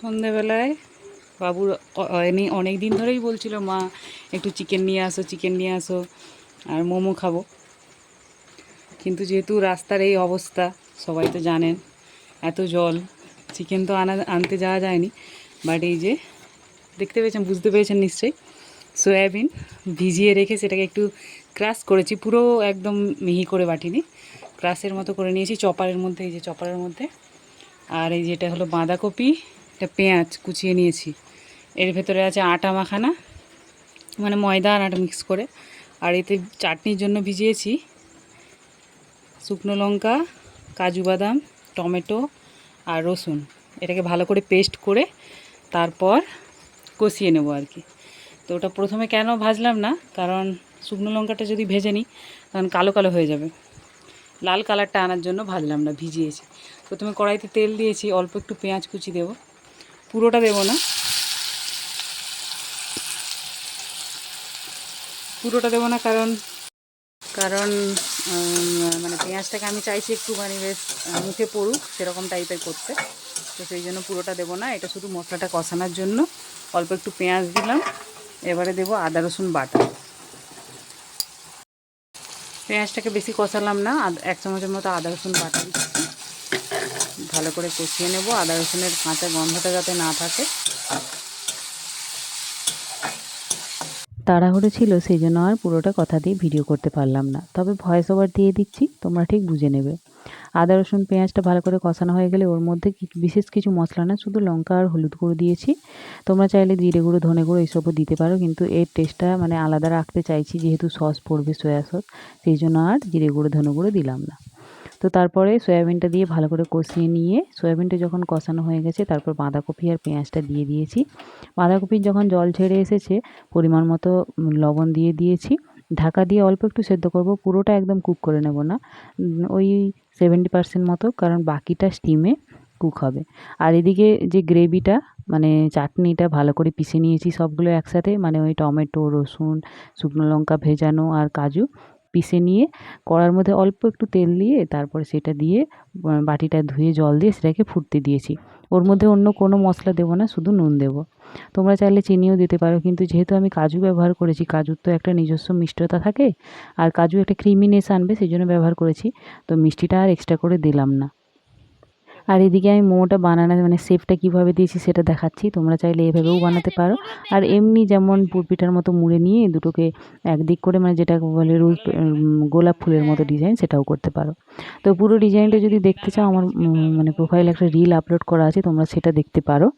সন্ধেবেলায়। বাবুর এমনি অনেক দিন ধরেই বলছিল, মা, একটু চিকেন নিয়ে আসো, চিকেন নিয়ে আসো, আর মোমো খাব। কিন্তু যেহেতু রাস্তার এই অবস্থা, সবাই তো জানেন, এত জল, চিকেন তো আনা, আনতে যাওয়া যায়নি। বাট এই যে, দেখতে পেয়েছেন, বুঝতে পেরেছেন নিশ্চয়ই, সয়াবিন ভিজিয়ে রেখে সেটাকে একটু ক্রাশ করেছি, পুরো একদম মিহি করে বাটিনি। ক্রাশের মতো করে নিয়েছি, চপারের মধ্যে, এই যে চপারের মধ্যে। আর এই যেটা হলো বাঁধাকপি এটা পেঁয়াজ কুচিয়ে নিয়েছি। এর ভেতরে আছে আটা মাখানা মানে ময়দা আর আটা মিক্স করে। আর এতে চাটনির জন্য ভিজিয়েছি শুকনো লঙ্কা, কাজু বাদাম, টমেটো আর রসুন। এটাকে ভালো করে পেস্ট করে তারপর কষিয়ে নেব আর কি। তো ওটা প্রথমে কেন ভাজলাম না, কারণ শুকনো লঙ্কাটা যদি ভেজে নিই, তখন কালো কালো হয়ে যাবে। লাল কালারটা আনার জন্য ভাজলাম না, ভিজিয়েছি। প্রথমে কড়াইতে তেল দিয়েছি, অল্প একটু পেঁয়াজ কুচি দেবো। পুরোটা দেবো না। পুরোটা দেবো না কারণ কারণ মানে পেঁয়াজটাকে আমি চাইছি একটু মানে বেশ মুখে পড়ুক, সেরকম টাইপের করতে। তো সেই জন্য পুরোটা দেবো না, এটা শুধু মশলাটা কষানোর জন্য। অল্প একটু পেঁয়াজ দিলাম, এবারে দেবো আদা, রসুন, বাটা। পেঁয়াজটাকে বেশি কষালাম না এক চামচের মতো আদা, রসুন, বাটা দিচ্ছি। ভালো করে কষিয়ে নেব। আদা রসুনের কাঁচা গন্ধটা যাতে না থাকে। তাড়াহুড়ো ছিল সেই জন্য আর পুরোটা কথা দিয়ে ভিডিও করতে পারলাম না। তবে ভয়েস ওভার দিয়ে দিচ্ছি, তোমরা ঠিক বুঝে নেবে। আদা, রসুন, পেঁয়াজটা ভালো করে কষানো হয়ে গেলে ওর মধ্যে বিশেষ কিছু মশলা না, শুধু লঙ্কা আর হলুদ গুঁড়ো দিয়েছি। তোমরা চাইলে জিরে গুঁড়ো, ধনে গুঁড়ো এইসবও দিতে পারো, কিন্তু এর টেস্টটা মানে আলাদা রাখতে চাইছি, যেহেতু সস পড়বে সয়া সস সেই জন্য আর জিরে গুঁড়ো, ধনে গুঁড়ো দিলাম না। তো তারপরে সয়াবিনটা দিয়ে ভালো করে কষিয়ে নিয়ে, সয়াবিনটা যখন কষানো হয়ে গেছে, তারপর বাঁধাকপি আর পেঁয়াজটা দিয়ে দিয়েছি। বাঁধাকপির যখন জল ছেড়ে এসেছে, পরিমাণ মতো লবণ দিয়ে দিয়েছি। ঢাকা দিয়ে অল্প একটু সেদ্ধ করব, পুরোটা একদম কুক করে নেব না। ওই সেভেন্টি পার্সেন্ট মতো, কারণ বাকিটা স্টিমে কুক হবে। আর এদিকে যে গ্রেভিটা মানে চাটনিটা ভালো করে পিষে নিয়েছি সবগুলো একসাথে মানে ওই টমেটো, রসুন, শুকনো লঙ্কা ভেজানো আর কাজু। পিষে নিয়ে কড়ার মধ্যে অল্প একটু তেল দিয়ে তারপরে সেটা দিয়ে বাটিটা ধুয়ে জল দিয়ে সেটাকে ফুটতে দিয়েছি। ওর মধ্যে অন্য কোনো মশলা দেবো না, শুধু নুন দেবো। তোমরা চাইলে চিনিও দিতে পারো, কিন্তু যেহেতু আমি কাজু ব্যবহার করেছি, কাজুর তো একটা নিজস্ব মিষ্টতা থাকে, আর কাজু একটা ক্রিমিনেস আনবে সেই জন্য ব্যবহার করেছি, তো মিষ্টিটা আর এক্সট্রা করে দিলাম না। আর এদিকে আমি মোমোটা বানানোর মানে শেপটা কীভাবে দিয়েছি সেটা দেখাচ্ছি। তোমরা চাইলে এভাবেও বানাতে পারো। আর এমনি যেমন পুরপিঠার মতো মুড়ে নিয়ে দুটোকে একদিক করে মানে যেটা বলে রোজ গোলাপ ফুলের মতো ডিজাইন, সেটাও করতে পারো। তো পুরো ডিজাইনটা যদি দেখতে চাও, আমার মানে প্রোফাইলে একটা রিল আপলোড করা আছে, তোমরা সেটা দেখতে পারো।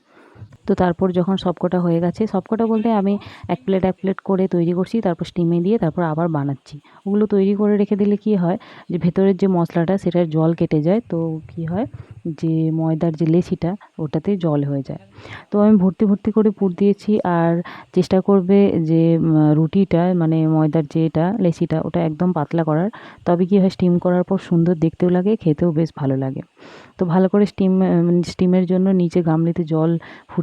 তো তারপর যখন সবকটা হয়ে গেছে, সবকটা বলতে আমি এক প্লেট এক প্লেট করে তৈরি করছি, তারপর স্টিমে দিয়ে তারপর আবার বানাচ্ছি। ওগুলো তৈরি করে রেখে দিলে কি হয়, যে ভেতরের যে মশলাটা সেটার জল কেটে যায়, তো কি হয়, যে ময়দার যে লেচিটা, ওটাতে জল হয়ে যায়। তো আমি ভর্তি ভর্তি করে পুর দিয়েছি আর চেষ্টা করবে যে রুটিটা মানে ময়দার যেটা লেচিটা, ওটা একদম পাতলা করার। তবে কি হয় স্টিম করার পর সুন্দর দেখতেও লাগে, খেতেও বেশ ভালো লাগে। তো ভালো করে স্টিম স্টিমের জন্য নিচে গামলিতে জল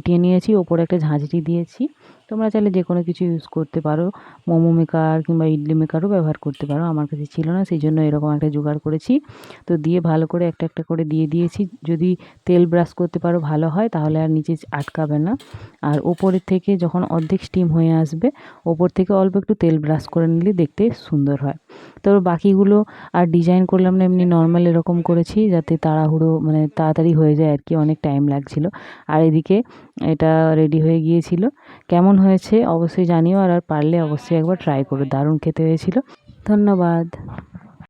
ফুটিয়ে নিয়েছি, ওপরে একটা ঝাঁঝরি দিয়েছি। তোমরা চাইলে যে কোনো কিছু ইউজ করতে পারো। মোমো মেকার কিংবা ইডলি মেকারও ব্যবহার করতে পারো, আমার কাছে ছিল না সেই জন্য এরকম একটা জোগাড় করেছি। তো দিয়ে ভালো করে একটা একটা করে দিয়ে দিয়েছি। যদি তেল ব্রাশ করতে পারো ভালো হয়, তাহলে আর নিচে আটকাবে না। আর ওপরের থেকে যখন অর্ধেক স্টিম হয়ে আসবে, ওপর থেকে অল্প একটু তেল ব্রাশ করে নিলে দেখতে সুন্দর হয়। তো বাকিগুলো আর ডিজাইন করলাম না, এমনি নর্মাল এরকম করেছি, যাতে তাড়াহুড়ো মানে তাড়াতাড়ি হয়ে যায় আর কি, অনেক টাইম লাগছিল। আর এদিকে এটা রেডি হয়ে গিয়েছিল। কেমন হয়েছে অবশ্যই জানিও আর পারলে অবশ্যই একবার ট্রাই করো। দারুণ খেতে হয়েছিল। ধন্যবাদ।